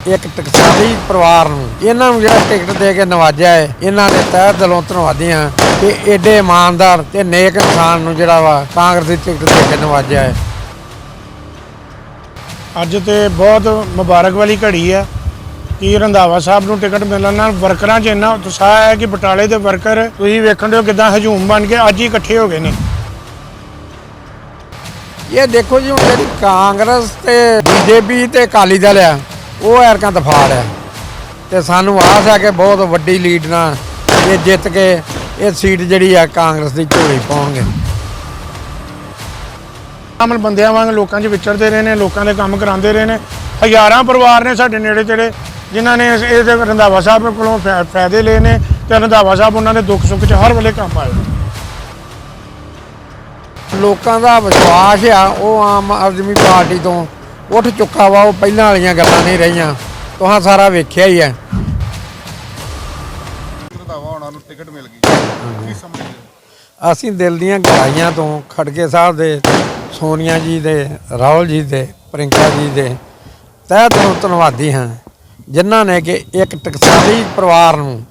ਇੱਕ ਟਕਸਾਲੀ ਪਰਿਵਾਰ ਨੂੰ। ਇਹਨਾਂ ਨੂੰ ਜਿਹੜਾ ਟਿਕਟ ਦੇ ਕੇ ਨਵਾਜਿਆ ਹੈ ਇਹਨਾਂ ਦੇ ਤਹਿ ਦਿਲੋਂ ਧੰਨਵਾਦੀ ਹਾਂ ਕਿ ਏਡੇ ਇਮਾਨਦਾਰ ਤੇ ਨੇਕ ਇਨਸਾਨ ਨੂੰ ਜਿਹੜਾ ਵਾ ਕਾਂਗਰਸ ਦੀ ਟਿਕਟ ਦੇ ਕੇ ਨਵਾਜਿਆ ਹੈ ਅੱਜ ਤੇ ਬਹੁਤ ਮੁਬਾਰਕ ਵਾਲੀ ਘੜੀ ਹੈ ਕਿ ਰੰਧਾਵਾ ਸਾਹਿਬ ਨੂੰ ਟਿਕਟ ਮਿਲਣ ਨਾਲ ਵਰਕਰਾਂ 'ਚ ਇੰਨਾ ਉਤਸ਼ਾਹ ਹੈ ਕਿ ਬਟਾਲੇ ਦੇ ਵਰਕਰ ਤੁਸੀਂ ਵੇਖਣ ਦਿਓ ਕਿਦਾਂ ਹਜੂਮ ਬਣ ਕੇ ਅੱਜ ਹੀ ਇਕੱਠੇ ਹੋ ਗਏ ਨੇ। ਇਹ ਦੇਖੋ ਜੀ ਹੁਣ ਜਿਹੜੀ ਕਾਂਗਰਸ ਤੇ ਬੀਜੇਪੀ ਤੇ ਅਕਾਲੀ ਦਲ ਆ ਉਹ ਐਰਕਾਂ ਦਫਾੜ ਆ। ਤੇ ਸਾਨੂੰ ਆਸ ਹੈ ਕਿ ਬਹੁਤ ਵੱਡੀ ਲੀਡ ਨਾਲ ਇਹ ਜਿੱਤ ਕੇ ਇਹ ਸੀਟ ਜਿਹੜੀ ਆ ਕਾਂਗਰਸ ਦੀ ਝੋਲੀ ਪਾਉਣਗੇ। ਆਮਲ ਬੰਦਿਆਂ ਵਾਂਗ ਲੋਕਾਂ 'ਚ ਵਿਚਰਦੇ ਰਹੇ ਨੇ ਲੋਕਾਂ ਦੇ ਕੰਮ ਕਰਾਉਂਦੇ ਰਹੇ ਨੇ। ਹਜ਼ਾਰਾਂ ਪਰਿਵਾਰ ਨੇ ਸਾਡੇ ਨੇੜੇ ਤੇੜੇ ਜਿਨ੍ਹਾਂ ਨੇ ਇਸ ਇਹਦੇ ਰੰਧਾਵਾ ਸਾਹਿਬ ਕੋਲੋਂ ਫਾ- ਫਾਇਦੇ ਲਏ ਨੇ ਤੇ ਰੰਧਾਵਾ ਸਾਹਿਬ ਉਹਨਾਂ ਦੇ ਦੁੱਖ ਸੁੱਖ 'ਚ ਹਰ ਵੇਲੇ ਕੰਮ ਆਏ ਨੇ। ਲੋਕਾਂ ਦਾ ਵਿਸ਼ਵਾਸ ਆ ਉਹ ਆਮ ਆਦਮੀ ਪਾਰਟੀ ਤੋਂ ਉੱਠ ਚੁੱਕਾ ਵਾ ਉਹ ਪਹਿਲਾਂ ਵਾਲੀਆਂ ਗੱਲਾਂ ਨਹੀਂ ਰਹੀਆਂ। ਤੁਹਾਂ ਸਾਰਾ ਵੇਖਿਆ ਹੀ ਹੈ। ਰੰਧਾਵਾ ਹੋਣਾ ਨੂੰ ਟਿਕਟ ਮਿਲ ਗਈ। ਕੀ ਸਮਝਦੇ ਹੋ ਅਸੀਂ ਦਿਲ ਦੀਆਂ ਗਹਿਰਾਈਆਂ ਤੋਂ ਖੜਕੇ ਸਾਹਿਬ ਦੇ ਸੋਨੀਆ ਜੀ ਦੇ ਰਾਹੁਲ ਜੀ ਦੇ ਪ੍ਰਿੰਕਾ ਜੀ ਦੇ ਤਹਿ ਦਿਲੋਂ ਧੰਨਵਾਦੀ ਹਾਂ ਜਿਨ੍ਹਾਂ ਨੇ ਕਿ ਇੱਕ ਟਕਸਾਲੀ ਪਰਿਵਾਰ ਨੂੰ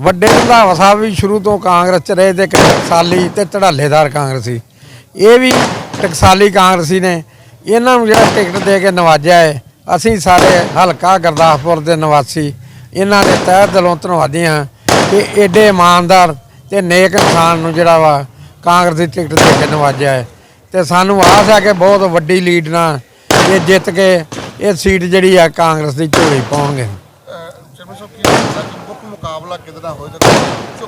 ਵੱਡੇ ਰੰਧਾਵਾ ਸਾਹਿਬ ਵੀ ਸ਼ੁਰੂ ਤੋਂ ਕਾਂਗਰਸ ਚ ਰਹੇ ਤੇ ਇੱਕ ਟਕਸਾਲੀ ਤੇ ਧੜਾਲੇਦਾਰ ਕਾਂਗਰਸੀ। ਇਹ ਵੀ ਟਕਸਾਲੀ ਕਾਂਗਰਸੀ ਨੇ ਇਹਨਾਂ ਨੂੰ ਜਿਹੜਾ ਟਿਕਟ ਦੇ ਕੇ ਨਵਾਜਿਆ ਹੈ ਅਸੀਂ ਸਾਰੇ ਹਲਕਾ ਗੁਰਦਾਸਪੁਰ ਦੇ ਨਿਵਾਸੀ, ਇਹਨਾਂ ਦੇ ਤਹਿ ਦਿਲੋਂ ਧੰਨਵਾਦੀ ਹਾਂ ਕਿ ਏਡੇ ਇਮਾਨਦਾਰ ਤੇ ਨੇਕ ਇਨਸਾਨ ਨੂੰ ਜਿਹੜਾ ਵਾ ਕਾਂਗਰਸ ਦੀ ਟਿਕਟ ਦੇ ਕੇ ਨਵਾਜਿਆ ਹੈ ਤੇ ਸਾਨੂੰ ਆਸ ਹੈ ਕਿ ਬਹੁਤ ਵੱਡੀ ਲੀਡ ਨਾਲ ਇਹ ਜਿੱਤ ਕੇ ਇਹ ਸੀਟ ਜਿਹੜੀ ਆ ਕਾਂਗਰਸ ਦੀ ਝੋਲੀ ਪਾਉਣਗੇ। ਚਰਮਨ ਸਾਹਿਬ, ਕੀ ਲੱਗਦਾ ਕਿ ਮੁੱਖ ਮੁਕਾਬਲਾ ਕਿਹਦੇ ਹੋਏਗਾ?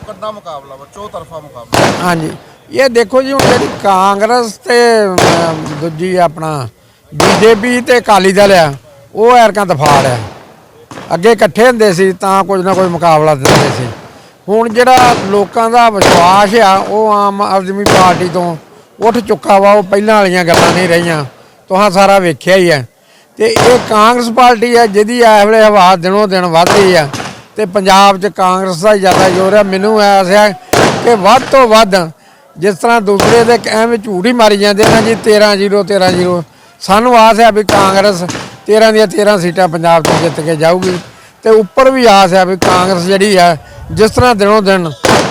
ਚੋ ਮੁਕਾਬਲਾ ਵਾ? ਚੋ ਮੁਕਾਬਲਾ। ਹਾਂਜੀ। ਇਹ ਦੇਖੋ ਜੀ ਹੁਣ ਜਿਹੜੀ ਕਾਂਗਰਸ ਤੇ ਅਮ, ਦੂਜੀ ਆਪਣਾ ਬੀਜੇਪੀ ਤੇ ਅਕਾਲੀ ਦਲ ਆ ਉਹ ਐਰਕਾਂ ਦਫਾੜ ਆ। ਅੱਗੇ ਇਕੱਠੇ ਹੁੰਦੇ ਸੀ ਤਾਂ ਕੁਝ ਨਾ ਕੋਈ ਮੁਕਾਬਲਾ ਦਿੰਦੇ ਸੀ। ਹੁਣ ਜਿਹੜਾ ਲੋਕਾਂ ਦਾ ਵਿਸ਼ਵਾਸ ਆ ਉਹ ਆਮ ਆਦਮੀ ਪਾਰਟੀ ਤੋਂ ਉੱਠ ਚੁੱਕਾ ਵਾ ਉਹ ਪਹਿਲਾਂ ਵਾਲੀਆਂ ਗੱਲਾਂ ਨਹੀਂ ਰਹੀਆਂ। ਤੁਹਾਂ ਸਾਰਾ ਵੇਖਿਆ ਹੀ ਹੈ ਤੇ ਇਹ ਕਾਂਗਰਸ ਪਾਰਟੀ ਆ ਜਿਹਦੀ ਇਸ ਵੇਲੇ ਹਵਾ ਦਿਨੋਂ ਦਿਨ ਵੱਧ ਰਹੀ ਆ। ਤੇ ਪੰਜਾਬ 'ਚ ਕਾਂਗਰਸ ਦਾ ਹੀ ਜ਼ਿਆਦਾ ਜ਼ੋਰ ਹੈ। ਮੈਨੂੰ ਐਸ ਹੈ ਕਿ ਵੱਧ ਤੋਂ ਵੱਧ ਜਿਸ ਤਰ੍ਹਾਂ ਦੂਸਰੇ ਦੇ ਐਵੇਂ ਝੂਠ ਹੀ ਮਾਰੀ ਜਾਂਦੇ ਨੇ ਜੀ 13 0 13 0 ਸਾਨੂੰ ਆਸ ਹੈ ਵੀ ਕਾਂਗਰਸ 13 ਦੀਆਂ 13 ਸੀਟਾਂ ਪੰਜਾਬ 'ਚ ਜਿੱਤ ਕੇ ਜਾਊਗੀ। ਤੇ ਉੱਪਰ ਵੀ ਆਸ ਹੈ ਵੀ ਕਾਂਗਰਸ ਜਿਹੜੀ ਆ ਜਿਸ ਤਰ੍ਹਾਂ ਦਿਨੋਂ ਦਿਨ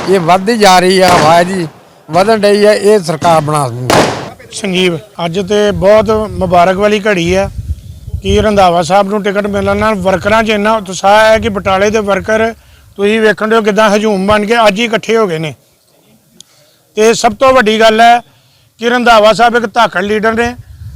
ਇਹ ਵੱਧਦੀ ਜਾ ਰਹੀ ਹੈ, ਆਵਾਜ਼ ਇਹਦੀ ਵਧਣ ਡਈ ਹੈ, ਇਹ ਸਰਕਾਰ ਬਣਾ ਦੂਗੀ ਸੰਜੀਵ ਅੱਜ ਤੇ ਬਹੁਤ ਮੁਬਾਰਕ ਵਾਲੀ ਘੜੀ ਹੈ। ਕਿ ਰੰਧਾਵਾ ਸਾਹਿਬ ਨੂੰ ਟਿਕਟ ਮਿਲਣ ਨਾਲ ਵਰਕਰਾਂ 'ਚ ਇੰਨਾ ਉਤਸ਼ਾਹ ਹੈ ਕਿ ਬਟਾਲੇ ਦੇ ਵਰਕਰ ਤੁਸੀਂ ਵੇਖਣ ਦਿਓ ਕਿਦਾਂ ਹਜੂਮ ਬਣ ਕੇ ਅੱਜ ਹੀ ਇਕੱਠੇ ਹੋ ਗਏ ਨੇ। ਤੇ ਸਭ ਤੋਂ ਵੱਡੀ ਗੱਲ ਹੈ ਕਿ ਰੰਧਾਵਾ ਸਾਹਿਬ ਇੱਕ ਧਾਕੜ ਲੀਡਰ ਨੇ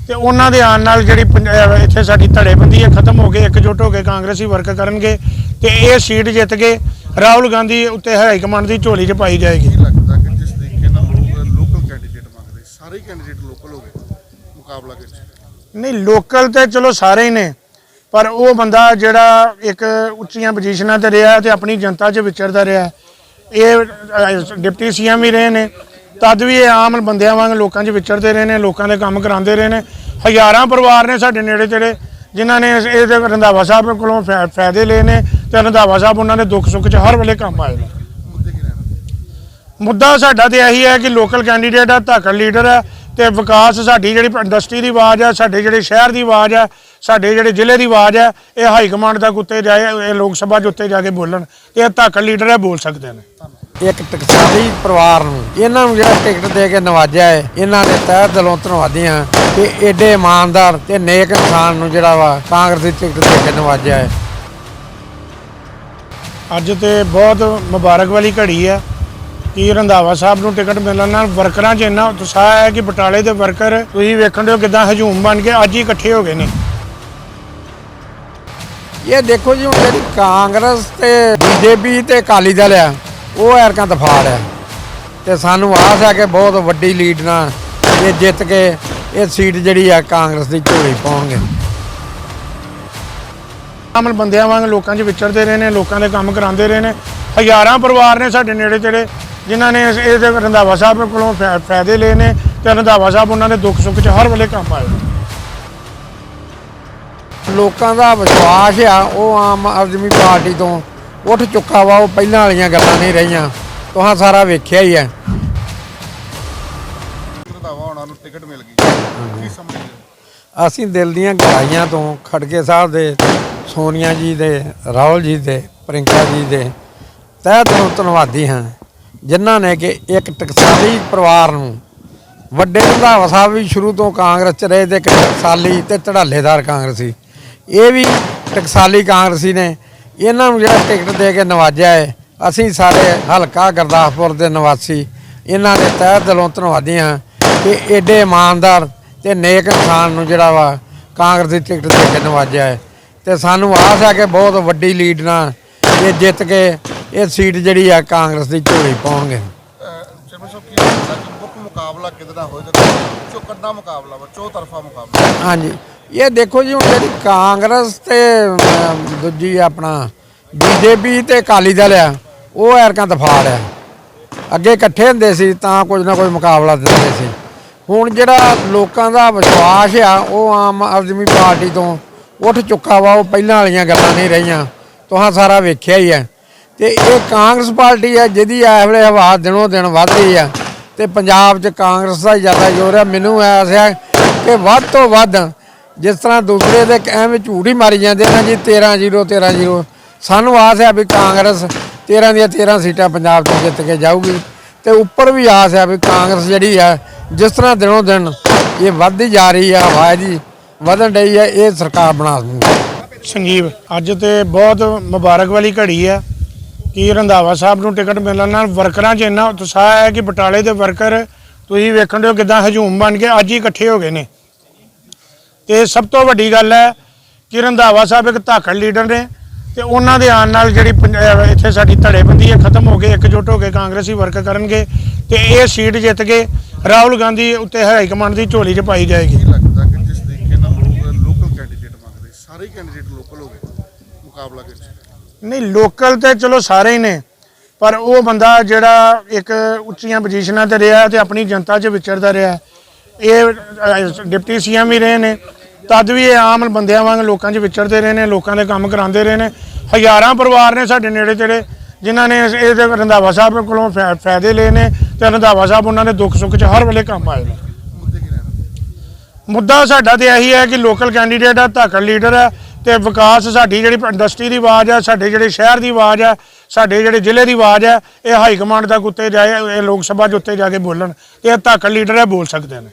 ਤੇ ਉਹਨਾਂ ਦੇ ਆਉਣ ਨਾਲ ਜਿਹੜੀ ਪੰਜ- ਇੱਥੇ ਸਾਡੀ ਧੜੇਬੰਦੀ ਹੈ, ਖਤਮ ਹੋ ਗਈ, ਇਕਜੁੱਟ ਹੋ ਕੇ ਕਾਂਗਰਸੀ ਵਰਕ ਕਰਨਗੇ ਤੇ ਇਹ ਸੀਟ ਜਿੱਤ ਕੇ ਰਾਹੁਲ ਗਾਂਧੀ ਉੱਤੇ ਹਾਈ ਕਮਾਂਡ ਦੀ ਝੋਲੀ 'ਚ ਪਾਈ ਜਾਏਗੀ। ਲੱਗਦਾ ਕਿ ਜਿਸ ਤਰੀਕੇ ਨਾਲ ਲੋਕ ਲੋਕਲ ਕੈਂਡੀਡੇਟ ਮੰਗਦੇ, ਸਾਰੇ ਕੈਂਡੀਡੇਟ ਲੋਕਲ ਹੋ ਗਏ ਮੁਕਾਬਲਾ ਕਿਸ ਨਹੀਂ ਲੋਕਲ ਤੇ ਚਲੋ ਸਾਰੇ ਹੀ ਨੇ ਪਰ ਉਹ ਬੰਦਾ ਜਿਹੜਾ ਇੱਕ ਉੱਚੀਆਂ ਪੋਜੀਸ਼ਨਾਂ ਤੇ ਰਿਹਾ ਤੇ ਆਪਣੀ ਜਨਤਾ 'ਚ ਵਿਚਰਦਾ ਰਿਹਾ ਇਹ ਅਹ, ਡਿਪਟੀ ਸੀਐਮ ਵੀ ਰਹੇ ਨੇ ਤਦ ਵੀ ਇਹ ਆਮ ਬੰਦਿਆਂ ਵਾਂਗ ਲੋਕਾਂ 'ਚ ਵਿਚਰਦੇ ਰਹੇ ਨੇ ਲੋਕਾਂ ਦੇ ਕੰਮ ਕਰਾਉਂਦੇ ਰਹੇ ਨੇ ਹਜ਼ਾਰਾਂ ਪਰਿਵਾਰ ਨੇ ਸਾਡੇ ਨੇੜੇ ਤੇੜੇ ਜਿਨ੍ਹਾਂ ਨੇ ਇਸ- ਇਹਦੇ ਰੰਧਾਵਾ ਸਾਹਿਬ ਕੋਲੋਂ ਫਾ- ਫਾਇਦੇ ਲਏ ਨੇ ਤੇ ਰੰਧਾਵਾ ਸਾਹਿਬ ਉਹਨਾਂ ਦੇ ਦੁੱਖ ਸੁੱਖ 'ਚ ਹਰ ਵੇਲੇ ਕੰਮ ਆਏ ਨੇ। ਮੁੱਦਾ ਸਾਡਾ ਤੇ ਇਹੀ ਹੈ ਕਿ ਲੋਕਲ ਕੈਂਡੀਡੇਟ ਆ ਧਾਕੜ ਲੀਡਰ ਹੈ ਤੇ ਵਿਕਾਸ ਸਾਡੀ ਜਿਹੜੀ ਇੰਡਸਟਰੀ ਦੀ ਆਵਾਜ਼ ਹੈ ਸਾਡੇ ਜਿਹੜੇ ਸ਼ਹਿਰ ਦੀ ਆਵਾਜ਼ ਹੈ ਸਾਡੇ ਜਿਹੜੇ ਜ਼ਿਲ੍ਹੇ ਦੀ ਆਵਾਜ਼ ਹੈ ਇਹ ਹਾਈ ਕਮਾਂਡ ਤੱਕ ਉੱਤੇ ਜਾਏ ਇਹ ਲੋਕ ਸਭਾ 'ਚ ਉੱਤੇ ਜਾ ਕੇ ਬੋਲਣ। ਇਹ ਧਾਕੜ ਲੀਡਰ ਹੈ ਬੋਲ ਸਕਦੇ ਨੇ। ਇੱਕ ਟਕਸਾਲੀ ਪਰਿਵਾਰ ਨੂੰ ਇਹਨਾਂ ਨੂੰ ਜਿਹੜਾ ਟਿਕਟ ਦੇ ਕੇ ਨਵਾਜਿਆ ਹੈ ਇਹਨਾਂ ਦੇ ਤਹਿ ਦਿਲੋਂ ਧੰਨਵਾਦੀ ਹਾਂ ਕਿ ਏਡੇ ਇਮਾਨਦਾਰ ਤੇ ਨੇਕ ਇਨਸਾਨ ਨੂੰ ਜਿਹੜਾ ਵਾ ਕਾਂਗਰਸ ਦੀ ਟਿਕਟ ਦੇ ਕੇ ਨਵਾਜਿਆ ਹੈ ਅੱਜ ਤੇ ਬਹੁਤ ਮੁਬਾਰਕ ਵਾਲੀ ਘੜੀ ਹੈ ਕਿ ਰੰਧਾਵਾ ਸਾਹਿਬ ਨੂੰ ਟਿਕਟ ਮਿਲਣ ਨਾਲ ਵਰਕਰਾਂ 'ਚ ਇੰਨਾ ਉਤਸ਼ਾਹ ਹੈ ਕਿ ਬਟਾਲੇ ਦੇ ਵਰਕਰ ਤੁਸੀਂ ਵੇਖਣ ਦਿਓ ਕਿਦਾਂ ਹਜੂਮ ਬਣ ਕੇ ਅੱਜ ਹੀ ਇਕੱਠੇ ਹੋ ਗਏ ਨੇ। ਇਹ ਦੇਖੋ ਜੀ ਹੁਣ ਜਿਹੜੀ ਕਾਂਗਰਸ ਤੇ ਬੀਜੇਪੀ ਤੇ ਅਕਾਲੀ ਦਲ ਆ ਉਹ ਐਰਕਾਂ ਦਫਾੜ ਆ। ਤੇ ਸਾਨੂੰ ਆਸ ਹੈ ਕਿ ਬਹੁਤ ਵੱਡੀ ਲੀਡ ਨਾਲ ਇਹ ਜਿੱਤ ਕੇ ਇਹ ਸੀਟ ਜਿਹੜੀ ਆ ਕਾਂਗਰਸ ਦੀ ਝੋਲੀ ਪਾਉਣਗੇ। ਆਮਲ ਬੰਦਿਆਂ ਵਾਂਗ ਲੋਕਾਂ 'ਚ ਵਿਚਰਦੇ ਰਹੇ ਨੇ ਲੋਕਾਂ ਦੇ ਕੰਮ ਕਰਾਉਂਦੇ ਰਹੇ ਨੇ। ਹਜ਼ਾਰਾਂ ਪਰਿਵਾਰ ਨੇ ਸਾਡੇ ਨੇੜੇ ਤੇੜੇ ਜਿਨ੍ਹਾਂ ਨੇ ਇਸ- ਇਹਦੇ ਰੰਧਾਵਾ ਸਾਹਿਬ ਕੋਲੋਂ ਫਾ- ਫਾਇਦੇ ਲਏ ਨੇ ਤੇ ਰੰਧਾਵਾ ਸਾਹਿਬ ਉਹਨਾਂ ਦੇ ਦੁੱਖ ਸੁੱਖ 'ਚ ਹਰ ਵੇਲੇ ਕੰਮ ਆਏ ਨੇ। ਲੋਕਾਂ ਦਾ ਵਿਸ਼ਵਾਸ ਆ ਉਹ ਆਮ ਆਦਮੀ ਪਾਰਟੀ ਤੋਂ ਉੱਠ ਚੁੱਕਾ ਵਾ ਉਹ ਪਹਿਲਾਂ ਵਾਲੀਆਂ ਗੱਲਾਂ ਨਹੀਂ ਰਹੀਆਂ। ਤੁਹਾਂ ਸਾਰਾ ਵੇਖਿਆ ਹੀ ਹੈ ਰੰਧਾਵਾ ਹੋਣਾ ਨੂੰ ਟਿਕਟ ਮਿਲ ਗਈ। ਕੀ ਸਮਝਦੇ ਹੋ ਅਸੀਂ ਦਿਲ ਦੀਆਂ ਗਹਿਰਾਈਆਂ ਤੋਂ ਖੜਕੇ ਸਾਹਿਬ ਦੇ ਸੋਨੀਆ ਜੀ ਦੇ ਰਾਹੁਲ ਜੀ ਦੇ ਪ੍ਰਿੰਕਾ ਜੀ ਦੇ ਤਹਿ ਦਿਲੋਂ ਧੰਨਵਾਦੀ ਹਾਂ। ਜਿਨ੍ਹਾਂ ਨੇ ਕਿ ਇੱਕ ਟਕਸਾਲੀ ਪਰਿਵਾਰ ਨੂੰ ਵੱਡੇ ਰੰਧਾਵਾ ਸਾਹਿਬ ਵੀ ਸ਼ੁਰੂ ਤੋਂ ਕਾਂਗਰਸ ਚ ਰਹੇ ਤੇ ਇੱਕ ਟਕਸਾਲੀ ਤੇ ਧੜਾਲੇਦਾਰ ਕਾਂਗਰਸੀ ਇਹ ਵੀ ਟਕਸਾਲੀ ਕਾਂਗਰਸੀ ਨੇ। ਇਹਨਾਂ ਨੂੰ ਜਿਹੜਾ ਟਿਕਟ ਦੇ ਕੇ ਨਵਾਜਿਆ ਹੈ, ਅਸੀਂ ਸਾਰੇ ਹਲਕਾ ਗੁਰਦਾਸਪੁਰ ਦੇ ਨਿਵਾਸੀ ਇਹਨਾਂ ਦੇ ਤਹਿ ਦਿਲੋਂ ਧੰਨਵਾਦੀ ਹਾਂ ਕਿ ਏਡੇ ਇਮਾਨਦਾਰ ਤੇ ਨੇਕ ਇਨਸਾਨ ਨੂੰ ਜਿਹੜਾ ਵਾ ਕਾਂਗਰਸ ਦੀ ਟਿਕਟ ਦੇ ਕੇ ਨਵਾਜਿਆ ਹੈ। ਤੇ ਸਾਨੂੰ ਆਸ ਹੈ ਕਿ ਬਹੁਤ ਵੱਡੀ ਲੀਡ ਨਾਲ ਇਹ ਜਿੱਤ ਕੇ ਇਹ ਸੀਟ ਜਿਹੜੀ ਆ ਕਾਂਗਰਸ ਦੀ ਝੋਲੀ ਪਾਉਣਗੇ। ਚਰਮਨ ਸਾਹਿਬ ਕੀ ਲੱਗਦਾ ਕਿ ਮੁੱਖ ਮੁਕਾਬਲਾ ਕਿਹਦੇ ਨਾਲ ਹੋਏਗਾ? ਚੋ ਕੱਡਾ ਮੁਕਾਬਲਾ ਵਾ ਚੋ ਤਰਫਾ ਮੁਕਾਬਲਾ। ਹਾਂਜੀ। ਇਹ ਦੇਖੋ ਜੀ ਹੁਣ ਜਿਹੜੀ ਕਾਂਗਰਸ ਤੇ ਅਮ, ਦੂਜੀ ਆਪਣਾ ਬੀਜੇਪੀ ਤੇ ਅਕਾਲੀ ਦਲ ਆ ਉਹ ਐਰਕਾਂ ਦਫਾੜ ਆ। ਅੱਗੇ ਇਕੱਠੇ ਹੁੰਦੇ ਸੀ ਤਾਂ ਕੁਝ ਨਾ ਕੋਈ ਮੁਕਾਬਲਾ ਦਿੰਦੇ ਸੀ। ਹੁਣ ਜਿਹੜਾ ਲੋਕਾਂ ਦਾ ਵਿਸ਼ਵਾਸ ਆ ਉਹ ਆਮ ਆਦਮੀ ਪਾਰਟੀ ਤੋਂ ਉੱਠ ਚੁੱਕਾ ਵਾ ਉਹ ਪਹਿਲਾਂ ਵਾਲੀਆਂ ਗੱਲਾਂ ਨਹੀਂ ਰਹੀਆਂ। ਤੁਹਾਂ ਸਾਰਾ ਵੇਖਿਆ ਹੀ ਹੈ ਤੇ ਇਹ ਕਾਂਗਰਸ ਪਾਰਟੀ ਆ, ਜਿਹਦੀ ਇਸ ਵੇਲੇ ਹਵਾ ਦਿਨੋਂ ਦਿਨ ਵੱਧ ਰਹੀ ਆ ਤੇ ਪੰਜਾਬ 'ਚ ਕਾਂਗਰਸ ਦਾ ਹੀ ਜ਼ਿਆਦਾ ਜ਼ੋਰ ਆ। ਮੈਨੂੰ ਆਸ ਹੈ ਕਿ ਵੱਧ ਤੋਂ ਵੱਧ ਜਿਸ ਤਰ੍ਹਾਂ ਦੂਸਰੇ ਦੇ ਐਵੇਂ ਝੂਠ ਹੀ ਮਾਰੀ ਜਾਂਦੇ ਨਾ ਜੀ 13 0 13 0 ਸਾਨੂੰ ਆਸ ਹੈ ਵੀ ਕਾਂਗਰਸ 13 ਦੀਆਂ 13 ਸੀਟਾਂ ਪੰਜਾਬ 'ਚ ਜਿੱਤ ਕੇ ਜਾਊਗੀ। ਤੇ ਉੱਪਰ ਵੀ ਆਸ ਆ ਵੀ ਕਾਂਗਰਸ ਜਿਹੜੀ ਆ, ਜਿਸ ਤਰ੍ਹਾਂ ਦਿਨੋਂ ਦਿਨ ਇਹ ਵੱਧਦੀ ਜਾ ਰਹੀ ਆ, ਹਵਾ ਦੀ ਵਧਣ ਡਈ ਹੈ ਇਹ ਸਰਕਾਰ ਬਣਾ ਦੂਗੀ ਸੰਜੀਵ ਅੱਜ ਤੇ ਬਹੁਤ ਮੁਬਾਰਕ ਵਾਲੀ ਘੜੀ ਆ। ਕਿ ਰੰਧਾਵਾ ਸਾਹਿਬ ਨੂੰ ਟਿਕਟ ਮਿਲਣ ਨਾਲ ਵਰਕਰਾਂ 'ਚ ਇੰਨਾ ਉਤਸ਼ਾਹ ਹੈ ਕਿ ਬਟਾਲੇ ਦੇ ਵਰਕਰ ਤੁਸੀਂ ਵੇਖਣ ਦਿਓ ਕਿਦਾਂ ਹਜੂਮ ਬਣ ਕੇ ਅੱਜ ਹੀ ਇਕੱਠੇ ਹੋ ਗਏ ਨੇ। ਤੇ ਸਭ ਤੋਂ ਵੱਡੀ ਗੱਲ ਹੈ ਕਿ ਰੰਧਾਵਾ ਸਾਹਿਬ ਇੱਕ ਧਾਕੜ ਲੀਡਰ ਨੇ ਤੇ ਉਹਨਾਂ ਦੇ ਆਉਣ ਨਾਲ ਜਿਹੜੀ ਪੰਜ- ਇੱਥੇ ਸਾਡੀ ਧੜੇਬੰਦੀ ਹੈ, ਖਤਮ ਹੋ ਗਈ, ਇਕਜੁੱਟ ਹੋ ਕੇ ਕਾਂਗਰਸੀ ਵਰਕ ਕਰਨਗੇ ਤੇ ਇਹ ਸੀਟ ਜਿੱਤ ਕੇ ਰਾਹੁਲ ਗਾਂਧੀ ਉੱਤੇ ਹਾਈ ਕਮਾਂਡ ਦੀ ਝੋਲੀ 'ਚ ਪਾਈ ਜਾਏਗੀ। ਲੱਗਦਾ ਕਿ ਜਿਸ ਤਰੀਕੇ ਨਾਲ ਲੋਕ ਲੋਕਲ ਕੈਂਡੀਡੇਟ ਮੰਗਦੇ, ਸਾਰੇ ਕੈਂਡੀਡੇਟ ਲੋਕਲ ਹੋ ਗਏ ਮੁਕਾਬਲਾ ਕਿਹਦੇ ਨਹੀਂ ਲੋਕਲ ਤੇ ਚਲੋ ਸਾਰੇ ਹੀ ਨੇ ਪਰ ਉਹ ਬੰਦਾ ਜਿਹੜਾ ਇੱਕ ਉੱਚੀਆਂ ਪੋਜੀਸ਼ਨਾਂ ਤੇ ਰਿਹਾ ਤੇ ਆਪਣੀ ਜਨਤਾ 'ਚ ਵਿਚਰਦਾ ਰਿਹਾ। ਇਹ ਡਿਪਟੀ ਸੀਐਮ ਵੀ ਰਹੇ ਨੇ ਤਦ ਵੀ ਇਹ ਆਮ ਬੰਦਿਆਂ ਵਾਂਗ ਲੋਕਾਂ 'ਚ ਵਿਚਰਦੇ ਰਹੇ ਨੇ ਲੋਕਾਂ ਦੇ ਕੰਮ ਕਰਾਉਂਦੇ ਰਹੇ ਨੇ। ਹਜ਼ਾਰਾਂ ਪਰਿਵਾਰ ਨੇ ਸਾਡੇ ਨੇੜੇ ਤੇੜੇ ਜਿਨ੍ਹਾਂ ਨੇ ਇਹਦੇ ਰੰਧਾਵਾ ਸਾਹਿਬ ਕੋਲੋਂ ਫਾਇਦੇ ਲਏ ਨੇ ਤੇ ਰੰਧਾਵਾ ਸਾਹਿਬ ਉਹਨਾਂ ਦੇ ਦੁੱਖ ਸੁੱਖ 'ਚ ਹਰ ਵੇਲੇ ਕੰਮ ਆਏ ਨੇ। ਮੁੱਦੇ ਸਾਡਾ ਤੇ ਇਹੀ ਹੈ ਕਿ ਲੋਕਲ ਕੈਂਡੀਡੇਟ ਆ ਧਾਕੜ ਲੀਡਰ ਹੈ ਤੇ ਵਿਕਾਸ ਸਾਡੀ ਜਿਹੜੀ ਇੰਡਸਟਰੀ ਦੀ ਆਵਾਜ਼ ਹੈ, ਸਾਡੇ ਜਿਹੜੇ ਸ਼ਹਿਰ ਦੀ ਆਵਾਜ਼ ਹੈ, ਸਾਡੇ ਜਿਹੜੇ ਜ਼ਿਲ੍ਹੇ ਦੀ ਆਵਾਜ਼ ਹੈ, ਇਹ ਹਾਈ ਕਮਾਂਡ ਤੱਕ ਉੱਤੇ ਜਾਏ, ਇਹ ਲੋਕ ਸਭਾ 'ਚ ਉੱਤੇ ਜਾ ਕੇ ਬੋਲਣ ਇਹ ਧਾਕੜ ਲੀਡਰ ਹੈ ਬੋਲ ਸਕਦੇ ਨੇ।